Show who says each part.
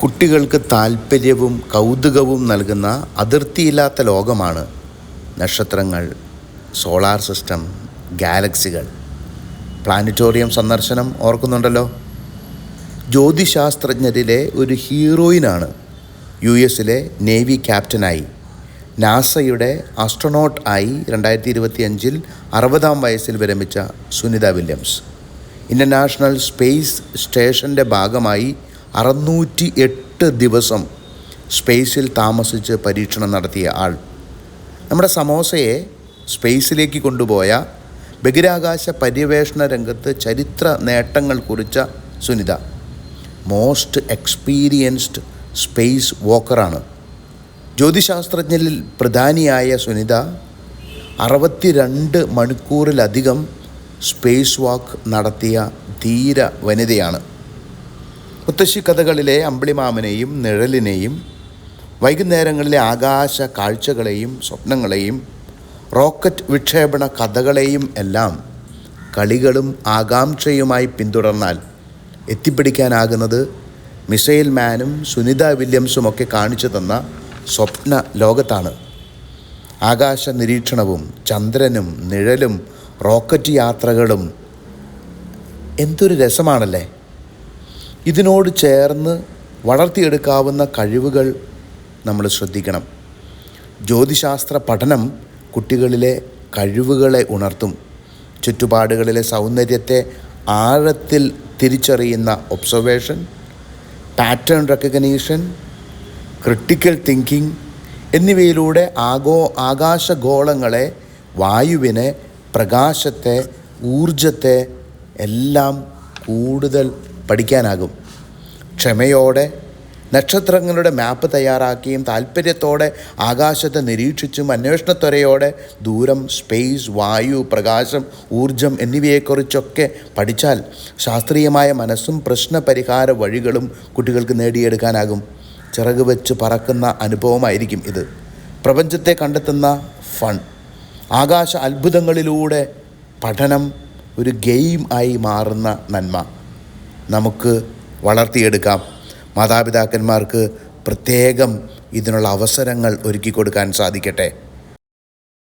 Speaker 1: കുട്ടികൾക്ക് താല്പര്യവും കൗതുകവും നൽകുന്ന അതിർത്തിയില്ലാത്ത ലോകമാണ് നക്ഷത്രങ്ങൾ സോളാർ സിസ്റ്റം ഗാലക്സികൾ. പ്ലാനറ്റോറിയം സന്ദർശനം ഓർക്കുന്നുണ്ടല്ലോ? ജ്യോതിശാസ്ത്രജ്ഞരിലെ ഒരു ഹീറോയിനാണ് യു എസിലെ നേവി ക്യാപ്റ്റനായി. നാസയുടെ ആസ്ട്രോണോട്ട് ആയി രണ്ടായിരത്തി ഇരുപത്തി അഞ്ചിൽ അറുപതാം വയസ്സിൽ വിരമിച്ച സുനിത വില്യംസ്. ഇന്റർനാഷണൽ സ്പേസ് സ്റ്റേഷന്റെ ഭാഗമായി അറുന്നൂറ്റി എട്ട് ദിവസം സ്പേസിൽ താമസിച്ച് പരീക്ഷണം നടത്തിയ ആൾ. നമ്മുടെ സമോസയെ സ്പേസിലേക്ക് കൊണ്ടുപോയ ബഹിരാകാശ പര്യവേഷണ രംഗത്ത് ചരിത്ര നേട്ടങ്ങൾ കുറിച്ച സുനിത. മോസ്റ്റ് എക്സ്പീരിയൻസ്ഡ് സ്പേസ് വോക്കറാണ് ജ്യോതിശാസ്ത്രജ്ഞരിൽ പ്രധാനിയായ സുനിത അറുപത്തിരണ്ട് മണിക്കൂറിലധികം സ്പേസ് വാക്ക് നടത്തിയ ധീര വനിതയാണ്. മുത്തശ്ശി കഥകളിലെ അമ്പിളിമാമനെയും നിഴലിനെയും വൈകുന്നേരങ്ങളിലെ ആകാശ കാഴ്ചകളെയും സ്വപ്നങ്ങളെയും റോക്കറ്റ് വിക്ഷേപണ കഥകളെയും എല്ലാം കളികളും ആകാംക്ഷയുമായി പിന്തുടർന്നാൽ എത്തിപ്പിടിക്കാനാകുന്നത് മിസൈൽ മാനും സുനിത വില്യംസുമൊക്കെ കാണിച്ചു തന്ന സ്വപ്ന ലോകത്താണ്. ആകാശ നിരീക്ഷണവും ചന്ദ്രനും നിഴലും റോക്കറ്റ് യാത്രകളും എന്തൊരു രസമാണല്ലേ? ഇതിനോട് ചേർന്ന് വളർത്തിയെടുക്കാവുന്ന കഴിവുകൾ നമ്മൾ ശ്രദ്ധിക്കണം. ജ്യോതിശാസ്ത്ര പഠനം കുട്ടികളിലെ കഴിവുകളെ ഉണർത്തും. ചുറ്റുപാടുകളിലെ സൗന്ദര്യത്തെ ആഴത്തിൽ തിരിച്ചറിയുന്ന observation pattern recognition critical thinking എന്നിവയിലൂടെ ആഗോ ആകാശഗോളങ്ങളെ വായുവിനെ പ്രകാശത്തെ ഊർജത്തെ എല്ലാം കൂടുതൽ പഠിക്കാനാകും. ക്ഷമയോടെ നക്ഷത്രങ്ങളുടെ മാപ്പ് തയ്യാറാക്കിയും താല്പര്യത്തോടെ ആകാശത്തെ നിരീക്ഷിച്ചും അന്വേഷണത്വരയോടെ ദൂരം സ്പേസ് വായു പ്രകാശം ഊർജം എന്നിവയെക്കുറിച്ചൊക്കെ പഠിച്ചാൽ ശാസ്ത്രീയമായ മനസ്സും പ്രശ്ന പരിഹാര വഴികളും കുട്ടികൾക്ക് നേടിയെടുക്കാനാകും. ചിറക് വെച്ച് പറക്കുന്ന അനുഭവമായിരിക്കും ഇത്. പ്രപഞ്ചത്തെ കണ്ടെത്തുന്ന ഫൺ. ആകാശ അത്ഭുതങ്ങളിലൂടെ പഠനം ഒരു ഗെയിം ആയി മാറുന്ന നന്മ. നമുക്ക് വളർത്തിയെടുക്കാം. മാതാപിതാക്കന്മാർക്ക് പ്രത്യേകം ഇതിനുള്ള അവസരങ്ങൾ ഒരുക്കി കൊടുക്കാൻ സാധിക്കട്ടെ.